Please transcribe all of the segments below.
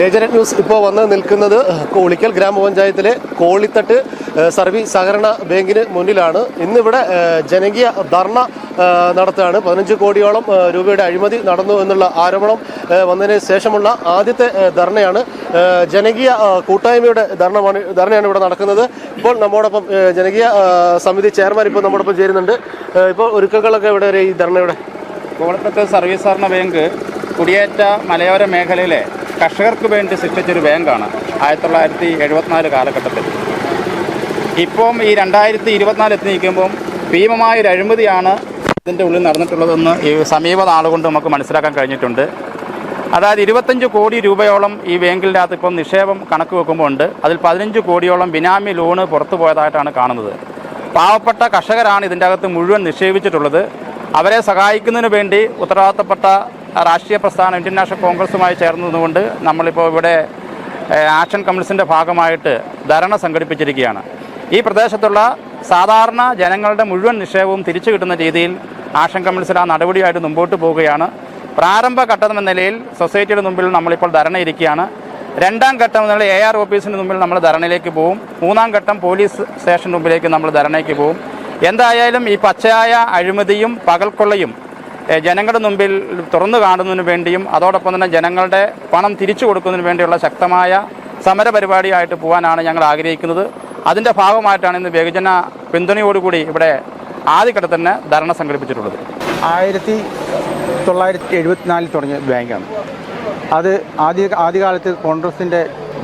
ഏജനറ്റ് news ഇപ്പോൾ വന്ന് നിൽക്കുന്നത് കോളിക്കൽ ഗ്രാമപഞ്ചായത്തിലെ കോളിത്തട്ട് സർവീസ് സഹകരണ ബാങ്കിന് മുന്നിലാണ്. ഇന്നിവിടെ ജനകീയ ധർണ നടത്തുകയാണ്. പതിനഞ്ച് കോടിയോളം രൂപയുടെ അഴിമതി നടന്നു എന്നുള്ള ആരോപണം വന്നതിന് ശേഷമുള്ള ആദ്യത്തെ ധർണയാണ്. ജനകീയ കൂട്ടായ്മയുടെ ധർണമാണ് ധർണയാണ് ഇവിടെ നടക്കുന്നത്. ഇപ്പോൾ നമ്മോടൊപ്പം ജനകീയ സമിതി ചെയർമാൻ ഇപ്പോൾ നമ്മോടൊപ്പം ചേരുന്നുണ്ട്. ഇപ്പോൾ ഒരുക്കങ്ങളൊക്കെ ഇവിടെ ഈ ധർണയുടെ? കോളിത്തട്ട് സർവീസ് സഹകരണ ബാങ്ക് കുടിയേറ്റ മലയോര മേഖലയിലെ കർഷകർക്ക് വേണ്ടി സൃഷ്ടിച്ചൊരു ബാങ്കാണ് ആയിരത്തി തൊള്ളായിരത്തി എഴുപത്തിനാല് കാലഘട്ടത്തിൽ. ഇപ്പം ഈ രണ്ടായിരത്തി ഇരുപത്തിനാല് എത്തി നിൽക്കുമ്പം ഭീമമായ ഒരു അഴിമതിയാണ് ഇതിന്റെ ഉള്ളിൽ നടന്നിട്ടുള്ളതെന്ന് ഈ സമീപ നാളുകൊണ്ട് നമുക്ക് മനസ്സിലാക്കാൻ കഴിഞ്ഞിട്ടുണ്ട്. അതായത് ഇരുപത്തഞ്ച് കോടി രൂപയോളം ഈ ബാങ്കിന്റെ അകത്ത് ഇപ്പം നിക്ഷേപം കണക്ക് വെക്കുമ്പോൾ ഉണ്ട്. അതിൽ പതിനഞ്ച് കോടിയോളം ബിനാമി ലോണ് പുറത്തു പോയതായിട്ടാണ് കാണുന്നത്. പാവപ്പെട്ട കർഷകരാണ് ഇതിന്റെ അകത്ത് മുഴുവൻ നിക്ഷേപിച്ചിട്ടുള്ളത്. അവരെ സഹായിക്കുന്നതിന് വേണ്ടി ഉത്തരവാദിത്തപ്പെട്ട രാഷ്ട്രീയ പ്രസ്ഥാനം ഇന്ത്യൻ നാഷണൽ കോൺഗ്രസുമായി ചേർന്നതുകൊണ്ട് നമ്മളിപ്പോൾ ഇവിടെ ആക്ഷൻ കമ്മിറ്റിന്റെ ഭാഗമായിട്ട് ധരണ സംഘടിപ്പിച്ചിരിക്കുകയാണ്. ഈ പ്രദേശത്തുള്ള സാധാരണ ജനങ്ങളുടെ മുഴുവൻ നിക്ഷേപവും തിരിച്ചു കിട്ടുന്ന രീതിയിൽ ആക്ഷൻ കമ്മ്യൂണിസ്റ്റിൽ ആ നടപടിയായിട്ട് മുമ്പോട്ട് പോവുകയാണ്. പ്രാരംഭ ഘട്ടം എന്ന നിലയിൽ സൊസൈറ്റിയുടെ മുമ്പിൽ നമ്മളിപ്പോൾ ധരണ ഇരിക്കുകയാണ്. രണ്ടാം ഘട്ടം എന്നുള്ള എ ആർ ഓഫീസിന്റെ മുമ്പിൽ നമ്മൾ ധരണയിലേക്ക് പോവും. മൂന്നാം ഘട്ടം പോലീസ് സ്റ്റേഷൻ മുമ്പിലേക്ക് നമ്മൾ ധരണയ്ക്ക് പോവും. എന്തായാലും ഈ പച്ചയായ അഴിമതിയും പകൽക്കൊള്ളയും ജനങ്ങളുടെ മുമ്പിൽ തുറന്നു കാണുന്നതിന് വേണ്ടിയും അതോടൊപ്പം തന്നെ ജനങ്ങളുടെ പണം തിരിച്ചു കൊടുക്കുന്നതിന് വേണ്ടിയുള്ള ശക്തമായ സമര പരിപാടിയായിട്ട് പോകാനാണ് ഞങ്ങൾ ആഗ്രഹിക്കുന്നത്. അതിന്റെ ഭാഗമായിട്ടാണ് ഇന്ന് ബഹുജന പിന്തുണയോടുകൂടി ഇവിടെ ആദ്യഘട്ടത്തിൽ തന്നെ ധർണ സംഘടിപ്പിച്ചിട്ടുള്ളത്. ആയിരത്തി തൊള്ളായിരത്തി എഴുപത്തിനാലിൽ തുടങ്ങിയ ബാങ്കാണ്. അത് ആദ്യ ആദ്യകാലത്ത് കോൺഗ്രസിന്റെ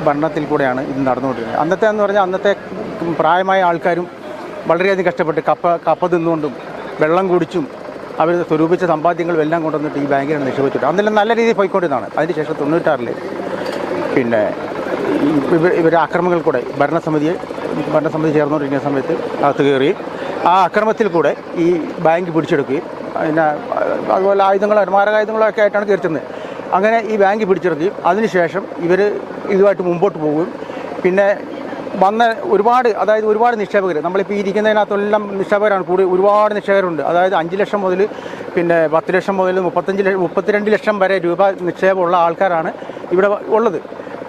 ഭരണത്തിൽ കൂടെയാണ് ഇത് നടന്നുകൊണ്ടിരുന്നത്. അന്നത്തെ എന്ന് പറഞ്ഞാൽ അന്നത്തെ പ്രായമായ ആൾക്കാരും വളരെയധികം കഷ്ടപ്പെട്ട് കപ്പ കപ്പ തിന്നുകൊണ്ടും വെള്ളം കുടിച്ചും അവർ സ്വരൂപിച്ച സമ്പാദ്യങ്ങളും എല്ലാം കൊണ്ടുവന്നിട്ട് ഈ ബാങ്കിനെ നിക്ഷേപിച്ചിട്ട് അന്നെല്ലാം നല്ല രീതിയിൽ പോയിക്കൊണ്ടിരുന്നതാണ്. അതിനുശേഷം തൊണ്ണൂറ്റാറിൽ പിന്നെ ഇവരുടെ അക്രമങ്ങൾ കൂടെ ഭരണസമിതിയെ ഭരണസമിതി ചേർന്നുകൊണ്ടിരിക്കുന്ന സമയത്ത് അകത്ത് കയറി ആ അക്രമത്തിൽ കൂടെ ഈ ബാങ്ക് പിടിച്ചെടുക്കുകയും പിന്നെ അതുപോലെ ആയുധങ്ങളോ മാരകായുധങ്ങളോ ഒക്കെ ആയിട്ടാണ് കയറ്റുന്നത് അങ്ങനെ ഈ ബാങ്ക് പിടിച്ചെടുക്കുകയും അതിനുശേഷം ഇവർ ഇതുമായിട്ട് മുമ്പോട്ട് പോവുകയും പിന്നെ വന്ന ഒരുപാട് അതായത് ഒരുപാട് നിക്ഷേപകർ നമ്മളിപ്പോൾ ഇരിക്കുന്നതിനകത്തെല്ലാം നിക്ഷേപകരാണ്. കൂടി ഒരുപാട് നിക്ഷേപകരുണ്ട്. അതായത് അഞ്ച് ലക്ഷം മുതൽ പിന്നെ പത്ത് ലക്ഷം മുതൽ മുപ്പത്തഞ്ച് ലക്ഷം മുപ്പത്തിരണ്ട് ലക്ഷം വരെ രൂപ നിക്ഷേപമുള്ള ആൾക്കാരാണ് ഇവിടെ ഉള്ളത്.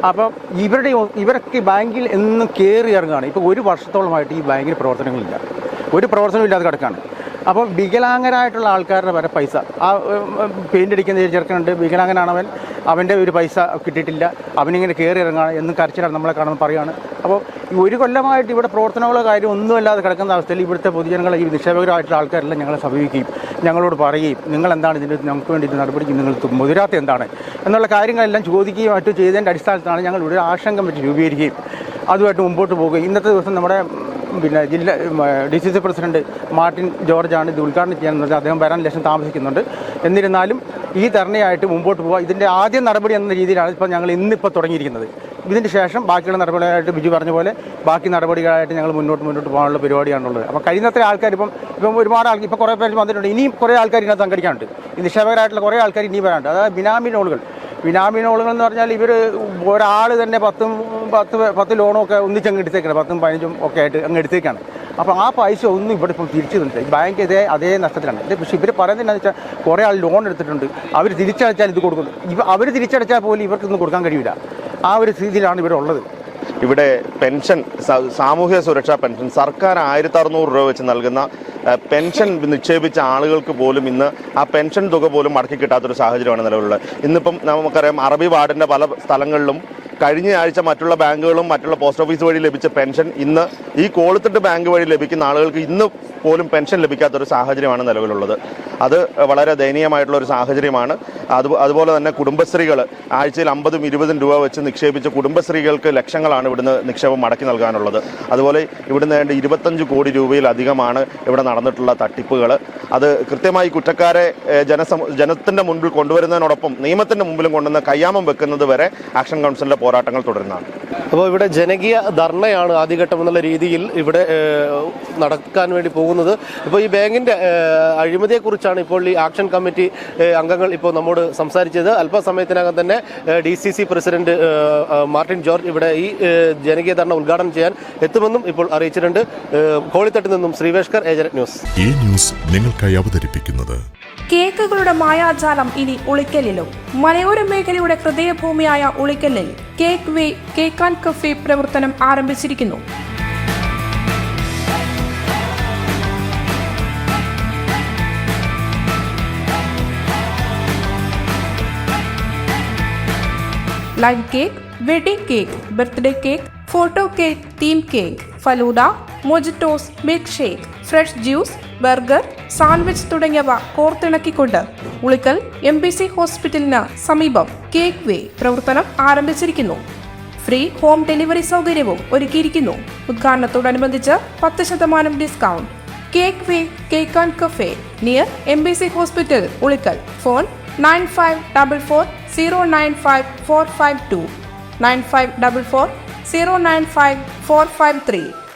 അപ്പം ഇവരുടെ ഇവരൊക്കെ ബാങ്കിൽ എന്നും കയറി ഇറങ്ങുകയാണ്. ഇപ്പോൾ ഒരു വർഷത്തോളമായിട്ട് ഈ ബാങ്കിൽ പ്രവർത്തനങ്ങളില്ല. ഒരു പ്രവർത്തനവും ഇല്ലാതെ കിടക്കുകയാണ് അപ്പം വികലാംഗരായിട്ടുള്ള ആൾക്കാരുടെ വരെ പൈസ. ആ പെയിന്റ് അടിക്കുന്ന ചെറുക്കനുണ്ട്. വികലാംഗനാണ് അവൻ അവന്റെ ഒരു പൈസ കിട്ടിയിട്ടില്ല. അവനിങ്ങനെ കയറി ഇറങ്ങുകയാണ് എന്നും കരച്ചിലാണ് നമ്മളെ കാണുമ്പോൾ പറയുകയാണ് അപ്പോൾ ഒരു കൊല്ലമായിട്ട് ഇവിടെ പ്രവർത്തനങ്ങളോ കാര്യം ഒന്നുമല്ലാതെ കിടക്കുന്ന അവസ്ഥയിൽ ഇവിടുത്തെ പൊതുജനങ്ങളെ ഈ നിക്ഷേപകരായിട്ടുള്ള ആൾക്കാരെല്ലാം ഞങ്ങളെ സമീപിക്കുകയും ഞങ്ങളോട് പറയുകയും നിങ്ങൾ എന്താണ് ഇതിന്റെ ഞങ്ങൾക്ക് വേണ്ടി നടപടിക്ക് നിങ്ങൾ മുതിരാത്ത എന്താണ്? എന്നുള്ള കാര്യങ്ങളെല്ലാം ചോദിക്കുകയും മറ്റും ചെയ്തതിന്റെ അടിസ്ഥാനത്തിലാണ് ഞങ്ങൾ ഇവിടെ ആശങ്ക വെച്ച് രൂപീകരിക്കുകയും അതുമായിട്ട് മുമ്പോട്ട് പോവുകയും ഇന്നത്തെ ദിവസം നമ്മുടെ പിന്നെ ജില്ല D C C president Martin ജോർജാണ് ഇത് ഉദ്ഘാടനം ചെയ്യാൻ അദ്ദേഹം വരാൻ ലക്ഷം താമസിക്കുന്നുണ്ട്. എന്നിരുന്നാലും ഈ ധർണയായിട്ട് മുമ്പോട്ട് പോകുക ഇതിന്റെ ആദ്യ നടപടി എന്ന രീതിയിലാണ് ഇപ്പോൾ ഞങ്ങൾ ഇന്നിപ്പോൾ തുടങ്ങിയിരിക്കുന്നത്. ഇതിന് ശേഷം ബാക്കിയുള്ള നടപടികളായിട്ട് ബിജു പറഞ്ഞ പോലെ ബാക്കി നടപടികളായിട്ട് ഞങ്ങൾ മുന്നോട്ട് മുന്നോട്ട് പോകാനുള്ള പരിപാടിയാണുള്ളത്. അപ്പോൾ കഴിയുന്നത്ര ആൾക്കാർ ഇപ്പം ഇപ്പം ഒരുപാട് ആൾക്കാർ ഇപ്പോൾ കുറേ പേര് വന്നിട്ടുണ്ട്. ഇനിയും കുറേ ആൾക്കാർ ഇതിനകത്ത് സംഘടിക്കാനുണ്ട്. ഈ നിക്ഷേപകരായിട്ടുള്ള കുറേ ആൾക്കാർ ഇനിയും വരാനുണ്ട്. അതായത് ബിനാമി നോളുകൾ. ബിനാമി നോളുകൾ എന്ന് പറഞ്ഞാൽ ഇവർ ഒരാൾ തന്നെ പത്തും പത്ത് പത്ത് ലോണും ഒക്കെ ഒന്നിച്ച് അങ്ങ് എടുത്തേക്കാണ്. പത്തും പതിനഞ്ചും ഒക്കെ ആയിട്ട് അങ്ങ് എടുത്തേക്കാണ്. അപ്പോൾ ആ പൈസ ഒന്നും ഇവിടെ ഇപ്പം തിരിച്ചു തന്നിട്ട് ബാങ്ക് ഇതേ അതേ നഷ്ടത്തിലാണ്. ഇത് പക്ഷേ ഇവർ പറയുന്നത് എന്താണെന്ന് വെച്ചാൽ കുറേ ആൾ ലോൺ എടുത്തിട്ടുണ്ട്. അവർ തിരിച്ചടച്ചാൽ ഇത് കൊടുക്കുന്നു. ഇവ അവർ തിരിച്ചടച്ചാൽ പോലും ഇവർക്കൊന്നും കൊടുക്കാൻ കഴിയില്ല ആ ഒരു സ്ഥിതിയിലാണ് ഉള്ളത്. ഇവിടെ പെൻഷൻ സാമൂഹ്യ സുരക്ഷാ പെൻഷൻ സർക്കാർ ആയിരത്തി അറുന്നൂറ് രൂപ വെച്ച് നൽകുന്ന പെൻഷൻ നിക്ഷേപിച്ച ആളുകൾക്ക് പോലും ഇന്ന് ആ പെൻഷൻ തുക പോലും മടക്കി കിട്ടാത്തൊരു സാഹചര്യമാണ് നിലവിലുള്ളത്. ഇന്നിപ്പം നമുക്കറിയാം അറബി വാർഡിന്റെ പല സ്ഥലങ്ങളിലും കഴിഞ്ഞ ആഴ്ച മറ്റുള്ള ബാങ്കുകളും മറ്റുള്ള പോസ്റ്റ് ഓഫീസ് വഴി ലഭിച്ച പെൻഷൻ ഇന്ന് ഈ കോളിത്തട്ട് ബാങ്ക് വഴി ലഭിക്കുന്ന ആളുകൾക്ക് ഇന്ന് പോലും പെൻഷൻ ലഭിക്കാത്തൊരു സാഹചര്യമാണ് നിലവിലുള്ളത്. അത് വളരെ ദയനീയമായിട്ടുള്ള ഒരു സാഹചര്യമാണ്. അത് അതുപോലെ തന്നെ കുടുംബശ്രീകൾ ആഴ്ചയിൽ അമ്പതും ഇരുപതും രൂപ വെച്ച് നിക്ഷേപിച്ച കുടുംബശ്രീകൾക്ക് ലക്ഷങ്ങളാണ് ഇവിടുന്ന് നിക്ഷേപം മടക്കി നൽകാനുള്ളത്. അതുപോലെ ഇവിടുന്ന് വേണ്ട ഇരുപത്തഞ്ച് കോടി രൂപയിലധികമാണ് ഇവിടെ നടന്നിട്ടുള്ള തട്ടിപ്പുകൾ അത് കൃത്യമായി കുറ്റക്കാരെ ജനസം ജനത്തിന്റെ മുൻപിൽ കൊണ്ടുവരുന്നതിനോടൊപ്പം നിയമത്തിന്റെ മുമ്പിലും കൊണ്ടുവന്ന് കയ്യാമം വെക്കുന്നത് വരെ ആക്ഷൻ കൗൺസിലിന്റെ പോരാട്ടങ്ങൾ തുടരുന്നതാണ്. അപ്പോൾ ഇവിടെ ജനകീയ ധർണയാണ് ആദ്യഘട്ടം എന്നുള്ള രീതിയിൽ ഇവിടെ നടക്കാൻ വേണ്ടി പോകുന്നത്. ഇപ്പോൾ ഈ ബാങ്കിന്റെ അഴിമതിയെക്കുറിച്ചാണ് ഇപ്പോൾ ഈ ആക്ഷൻ കമ്മിറ്റി അംഗങ്ങൾ ഇപ്പോൾ നമ്മോട് സംസാരിച്ചത്. അല്പസമയത്തിനകം തന്നെ D C C president Martin George ഇവിടെ ഈ ജനകീയ ധർണ ഉദ്ഘാടനം ചെയ്യാൻ എത്തുമെന്നും ഇപ്പോൾ അറിയിച്ചിട്ടുണ്ട്. കോളിത്തട്ടിൽ നിന്നും ശ്രീവേഷ്കർ ഏജന്റ് ന്യൂസ്. ഈ ന്യൂസ് നിങ്ങൾക്കായി അവതരിപ്പിക്കുന്നത്. കേക്കുകളുടെ മായാജാലം ഇനി ഉളിക്കലിലും മലയോര മേഖലയുടെ ഹൃദയഭൂമിയായ ഉളിക്കലിൽ cake way cake and cafe പ്രവർത്തനം ആരംഭിച്ചിരിക്കുന്നു. Live cake wedding cake birthday cake photo cake theme cake falooda mojitos milkshake fresh juice burger sandwich തുടങ്ങിയവ കോർത്തിണക്കിക്കൊണ്ട് ഉളിക്കൽ എം ബി സി ഹോസ്പിറ്റലിന് സമീപം കേക്ക് വേ പ്രവർത്തനം ആരംഭിച്ചിരിക്കുന്നു. ഫ്രീ ഹോം ഡെലിവറി സൗകര്യവും ഒരുക്കിയിരിക്കുന്നു. ഉദ്ഘാടനത്തോടനുബന്ധിച്ച് പത്ത് ശതമാനം discount Cake Way Cake and Cafe near MBC Hospital, Ulikkal. Phone 9544 095 452. 9544 095 453.